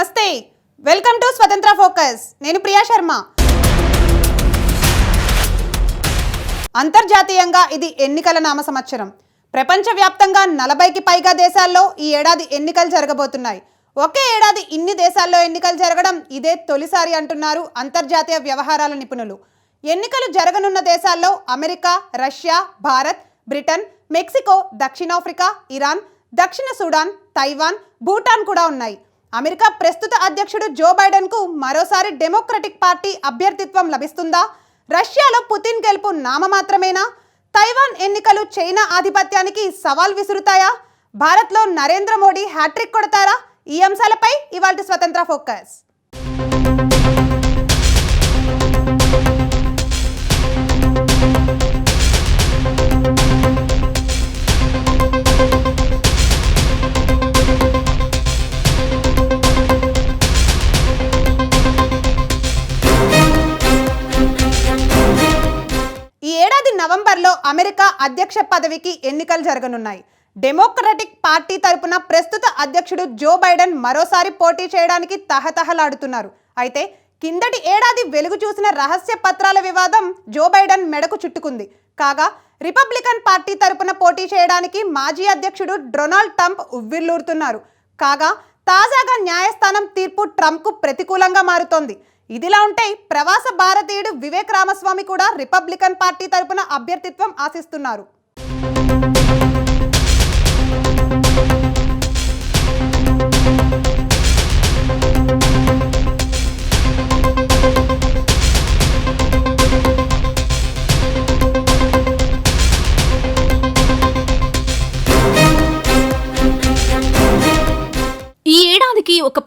నమస్తే. Welcome to Swatantra focus. నేను ప్రియా శర్మ. అంతర్జాతీయంగా ఇది ఎన్నికల నామ సంవత్సరం. ప్రపంచవ్యాప్తంగా నలభైకి పైగా దేశాల్లో ఈ ఏడాది ఎన్నికలు జరగబోతున్నాయి. ఒకే ఏడాది ఇన్ని దేశాల్లో ఎన్నికలు జరగడం ఇదే తొలిసారి అంటున్నారు అంతర్జాతీయ వ్యవహారాల నిపుణులు. ఎన్నికలు జరగనున్న దేశాల్లో America Russia Bharat Britain Mexico దక్షిణాఫ్రికా ఇరాన్ దక్షిణ సూడాన్ తైవాన్ భూటాన్ కూడా ఉన్నాయి. అమెరికా ప్రస్తుత అధ్యక్షుడు జో బైడెన్కు మరోసారి డెమోక్రటిక్ పార్టీ అభ్యర్థిత్వం లభిస్తుందా? రష్యాలో పుతిన్ గెలుపు నామమాత్రమేనా? తైవాన్ ఎన్నికలు చైనా ఆధిపత్యానికి సవాల్ విసురుతాయా? భారత్లో నరేంద్ర మోడీ హ్యాట్రిక్ కొడతారా? ఈ అంశాలపై ఇవాళ స్వతంత్ర ఫోకస్. నవంబర్లో అమెరికా అధ్యక్ష పదవికి ఎన్నికలు జరగనున్నాయి. డెమోక్రటిక్ పార్టీ తరపున ప్రస్తుత అధ్యక్షుడు జో బైడెన్ మరోసారి పోటీ చేయడానికి తహతహలాడుతున్నారు. అయితే కిందటి ఏడాది వెలుగు చూసిన రహస్య పత్రాల వివాదం జో బైడెన్ మెడకు చుట్టుకుంది. కాగా రిపబ్లికన్ పార్టీ తరపున పోటీ చేయడానికి మాజీ అధ్యక్షుడు డొనాల్డ్ ట్రంప్ ఉవ్విల్లూరుతున్నారు కాగా తాజాగా న్యాయస్థానం తీర్పు ట్రంప్కు ప్రతికూలంగా మారుతోంది. ఇదిలా ఉంటే ప్రవాస భారతీయుడు వివేక్ రామస్వామి కూడా రిపబ్లికన్ పార్టీ తరపున అభ్యర్థిత్వం ఆశిస్తున్నారు.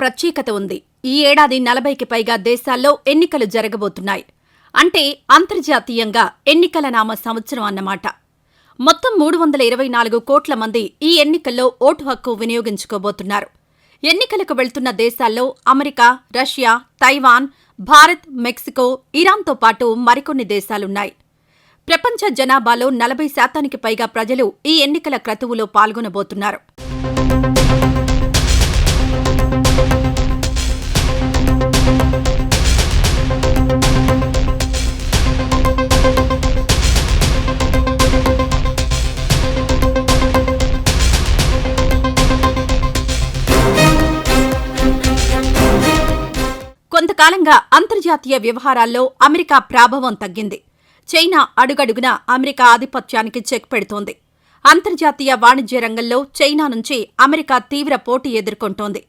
ప్రత్యేకత ఉంది. ఈ ఏడాది నలభైకి పైగా దేశాల్లో ఎన్నికలు జరగబోతున్నాయి. అంటే అంతర్జాతీయంగా ఎన్నికల నామ సంవత్సరం అన్నమాట. మొత్తం మూడు వందల ఇరవై నాలుగు కోట్ల మంది ఈ ఎన్నికల్లో ఓటు హక్కు వినియోగించుకోబోతున్నారు. ఎన్నికలకు వెళ్తున్న దేశాల్లో America Russia Taiwan Bharat Mexico ఇరాన్తో పాటు మరికొన్ని దేశాలున్నాయి. ప్రపంచ జనాభాలో నలభై శాతానికి పైగా ప్రజలు ఈ ఎన్నికల క్రతువులో పాల్గొనబోతున్నారు. కొంతకాలంగా అంతర్జాతీయ వ్యవహారాల్లో అమెరికా ప్రాభవం తగ్గింది. చైనా అడుగడుగున అమెరికా ఆధిపత్యానికి చెక్ పెడుతోంది. అంతర్జాతీయ వాణిజ్య రంగంలో చైనా నుంచి అమెరికా తీవ్ర పోటీ ఎదుర్కొంటోంది.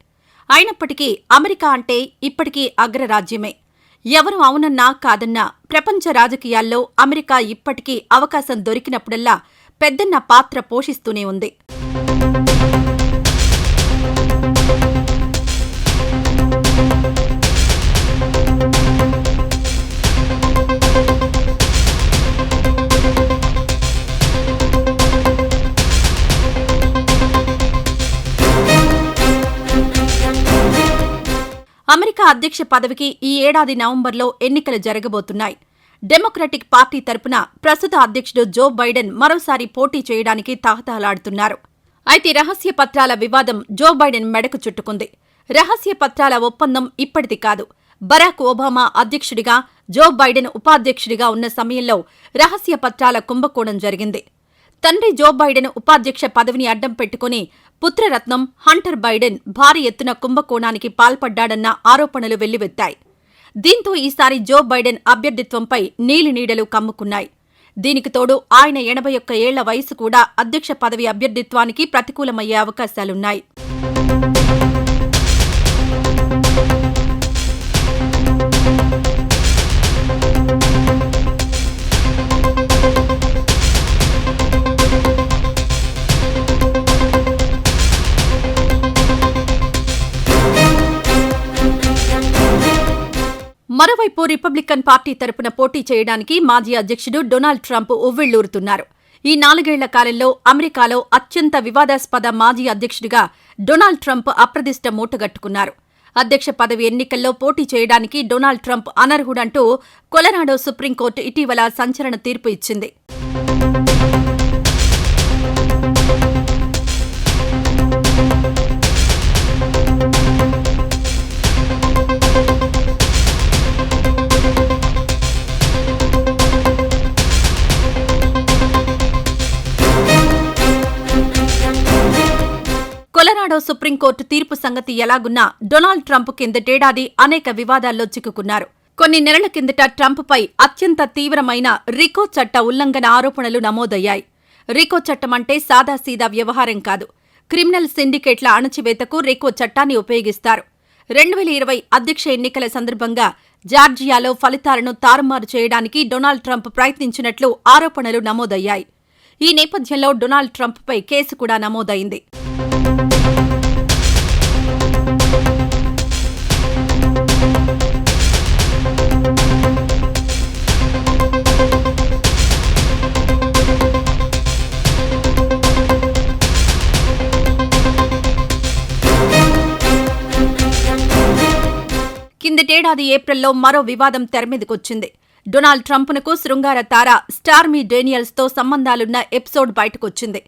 అయినప్పటికీ అమెరికా అంటే ఇప్పటికీ అగ్రరాజ్యమే. ఎవరు అవునన్నా కాదన్నా ప్రపంచ రాజకీయాల్లో అమెరికా ఇప్పటికీ అవకాశం దొరికినప్పుడల్లా పెద్దన్న పాత్ర పోషిస్తూనే ఉంది. అమెరికా అధ్యక్ష పదవికి ఈ ఏడాది నవంబర్లో ఎన్నికలు జరగబోతున్నాయి. డెమోక్రటిక్ పార్టీ తరపున ప్రస్తుత అధ్యక్షుడు జో బైడెన్ మరోసారి పోటీ చేయడానికి తహతహలాడుతున్నారు. అయితే రహస్య పత్రాల వివాదం జో బైడెన్ మెడకు చుట్టుకుంది. రహస్య పత్రాల ఒప్పందం ఇప్పటిది కాదు. బరాక్ ఒబామా అధ్యక్షుడిగా జో బైడెన్ ఉపాధ్యక్షుడిగా ఉన్న సమయంలో రహస్య పత్రాల కుంభకోణం జరిగింది. తండ్రి జో బైడెన్ ఉపాధ్యక్ష పదవిని అడ్డం పెట్టుకుని పుత్రరత్నం హంటర్ బైడెన్ భారీ ఎత్తున కుంభకోణానికి పాల్పడ్డాడన్న ఆరోపణలు వెల్లువెత్తాయి. దీంతో ఈసారి జో బైడెన్ అభ్యర్థిత్వంపై నీలినీడలు కమ్ముకున్నాయి. దీనికి తోడు ఆయన ఎనభై ఒక్క ఏళ్ళ వయసు కూడా అధ్యక్ష పదవి అభ్యర్థిత్వానికి ప్రతికూలమయ్యే అవకాశాలున్నాయి. రిపబ్లికన్ పార్టీ తరపున పోటీ చేయడానికి మాజీ అధ్యక్షుడు డొనాల్డ్ ట్రంప్ ఉవ్విళ్ళూరుతున్నారు ఈ నాలుగేళ్ళ కాలంలో అమెరికాలో అత్యంత వివాదాస్పద మాజీ అధ్యక్షుడిగా డొనాల్డ్ ట్రంప్ అప్రదిష్ట మూటగట్టుకున్నారు అధ్యక్ష పదవి ఎన్నికల్లో పోటీ చేయడానికి డొనాల్డ్ ట్రంప్ అనర్హుడంటూ కొలరాడో సుప్రీంకోర్టు ఇటీవల సంచలన తీర్పు ఇచ్చింది. సుప్రీంకోర్టు తీర్పు సంగతి ఎలాగున్నా డొనాల్డ్ ట్రంప్ కిందటేడాది అనేక వివాదాల్లో చిక్కుకున్నారు. కొన్ని నెలల కిందట ట్రంప్పై అత్యంత తీవ్రమైన రికో చట్ట ఉల్లంఘన ఆరోపణలు నమోదయ్యాయి. రికో చట్టం అంటే సాదాసీదా వ్యవహారం కాదు. క్రిమినల్ సిండికేట్ల అణచివేతకు రికో చట్టాన్ని ఉపయోగిస్తారు. రెండు వేల ఇరవై అధ్యక్ష ఎన్నికల సందర్భంగా జార్జియాలో ఫలితాలను తారుమారు చేయడానికి డొనాల్డ్ ట్రంప్ ప్రయత్నించినట్లు ఆరోపణలు నమోదయ్యాయి. ఈ నేపథ్యంలో డొనాల్డ్ ట్రంప్పై కేసు కూడా నమోదైంది. కిందటేడాది ఏప్రిల్లో మరో వివాదం తెరమీదకొచ్చింది డొనాల్డ్ ట్రంప్నకు శృంగార తార స్టార్మీ డేనియల్స్తో సంబంధాలున్న ఎపిసోడ్ బయటకొచ్చింది.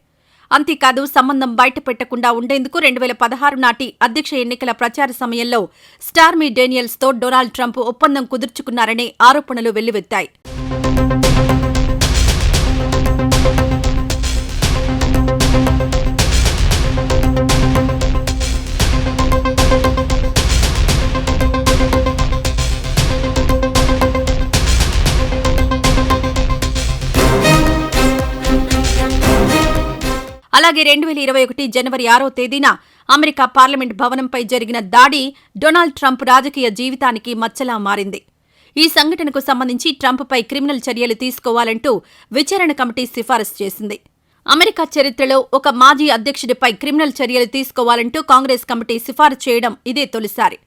అంతేకాదు సంబంధం బయటపెట్టకుండా ఉండేందుకు రెండు వేల పదహారు నాటి అధ్యక్ష ఎన్నికల ప్రచార సమయంలో స్టార్మీ డేనియల్స్తో డొనాల్డ్ ట్రంప్ ఒప్పందం కుదుర్చుకున్నారనే ఆరోపణలు వెల్లువెత్తాయి. అలాగే రెండు వేల ఇరవై ఒకటి జనవరి ఆరో తేదీన అమెరికా పార్లమెంట్ భవనంపై జరిగిన దాడి డొనాల్డ్ ట్రంప్ రాజకీయ జీవితానికి మచ్చలా మారింది. ఈ సంఘటనకు సంబంధించి ట్రంప్పై క్రిమినల్ చర్యలు తీసుకోవాలంటూ విచారణ కమిటీ సిఫారసు చేసింది. అమెరికా చరిత్రలో ఒక మాజీ అధ్యక్షుడిపై క్రిమినల్ చర్యలు తీసుకోవాలంటూ కాంగ్రెస్ కమిటీ సిఫారసు చేయడం ఇదే తొలిసారి.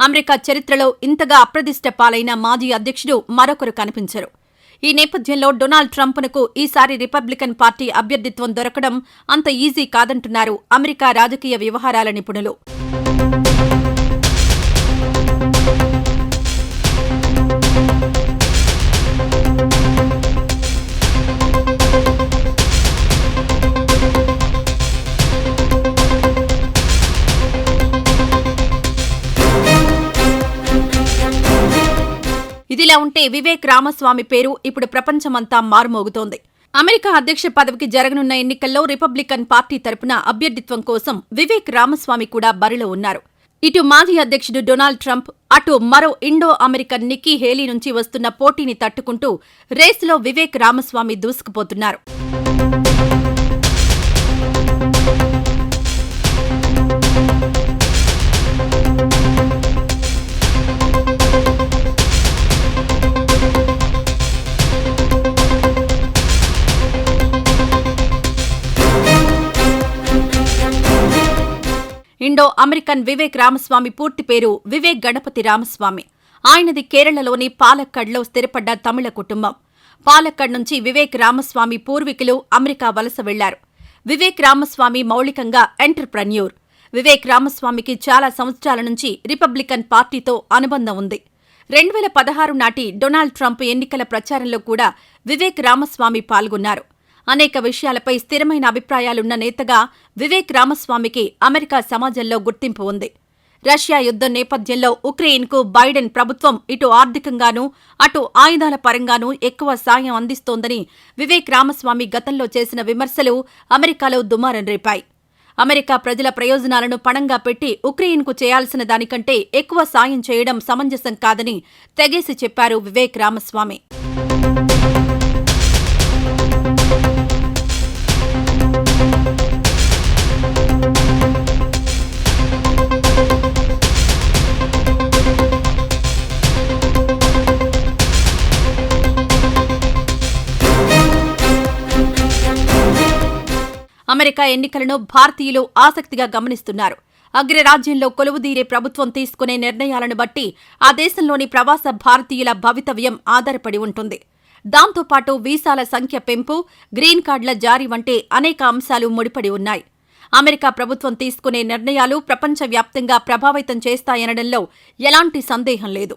అమెరికా చరిత్రలో ఇంతగా అప్రదిష్ట పాలైన మాజీ అధ్యక్షుడు మరొకరు కనిపించరు. ఈ నేపథ్యంలో డొనాల్డ్ ట్రంప్నకు ఈసారి రిపబ్లికన్ పార్టీ అభ్యర్థిత్వం దొరకడం అంత ఈజీ కాదంటున్నారు అమెరికా రాజకీయ వ్యవహారాల నిపుణులు. ఇలా ఉంటే వివేక్ రామస్వామి పేరు ఇప్పుడు ప్రపంచమంతా మారుమోగుతోంది. అమెరికా అధ్యక్ష పదవికి జరగనున్న ఎన్నికల్లో రిపబ్లికన్ పార్టీ తరపున అభ్యర్థిత్వం కోసం వివేక్ రామస్వామి కూడా బరిలో ఉన్నారు. ఇటు మాజీ అధ్యక్షుడు డొనాల్డ్ ట్రంప్ అటు మరో ఇండో అమెరికన్ నిక్కీ హేలీ నుంచి వస్తున్న పోటీని తట్టుకుంటూ రేసులో వివేక్ రామస్వామి దూసుకుపోతున్నారు. ఇండో అమెరికన్ వివేక్ రామస్వామి పూర్తి పేరు వివేక్ గణపతి రామస్వామి. ఆయనది కేరళలోని పాలక్కడ్లో స్థిరపడ్డ తమిళ కుటుంబం. పాలక్కడ్ నుంచి వివేక్ రామస్వామి పూర్వీకులు అమెరికా వలస వెళ్ళారు. వివేక్ రామస్వామి మౌలికంగా ఎంటర్ప్రన్యూర్. వివేక్ రామస్వామికి చాలా సంవత్సరాల నుంచి రిపబ్లికన్ పార్టీతో అనుబంధం ఉంది. రెండు వేల పదహారు నాటి డొనాల్డ్ ట్రంప్ ఎన్నికల ప్రచారంలో కూడా వివేక్ రామస్వామి పాల్గొన్నారు. అనేక విషయాలపై స్థిరమైన అభిప్రాయాలున్న నేతగా వివేక్ రామస్వామికి అమెరికా సమాజంలో గుర్తింపు ఉంది. రష్యా యుద్ధం నేపథ్యంలో ఉక్రెయిన్కు బైడెన్ ప్రభుత్వం ఇటు ఆర్థికంగానూ అటు ఆయుధాల పరంగానూ ఎక్కువ సాయం అందిస్తోందని వివేక్ రామస్వామి గతంలో చేసిన విమర్శలు అమెరికాలో దుమారం రేపాయి. అమెరికా ప్రజల ప్రయోజనాలను పణంగా పెట్టి ఉక్రెయిన్కు చేయాల్సిన దానికంటే ఎక్కువ సాయం చేయడం సమంజసం కాదని తెగేసి చెప్పారు వివేక్ రామస్వామి. అమెరికా ఎన్నికలను భారతీయులు ఆసక్తిగా గమనిస్తున్నారు. అగ్రరాజ్యంలో కొలువుదీరే ప్రభుత్వం తీసుకునే నిర్ణయాలను బట్టి ఆ దేశంలోని ప్రవాస భారతీయుల భవితవ్యం ఆధారపడి ఉంటుంది. దాంతోపాటు వీసాల సంఖ్య పెంపు గ్రీన్ కార్డుల జారీ వంటి అనేక అంశాలు ముడిపడి ఉన్నాయి. అమెరికా ప్రభుత్వం తీసుకునే నిర్ణయాలు ప్రపంచవ్యాప్తంగా ప్రభావితం చేస్తాయనడంలో ఎలాంటి సందేహం లేదు.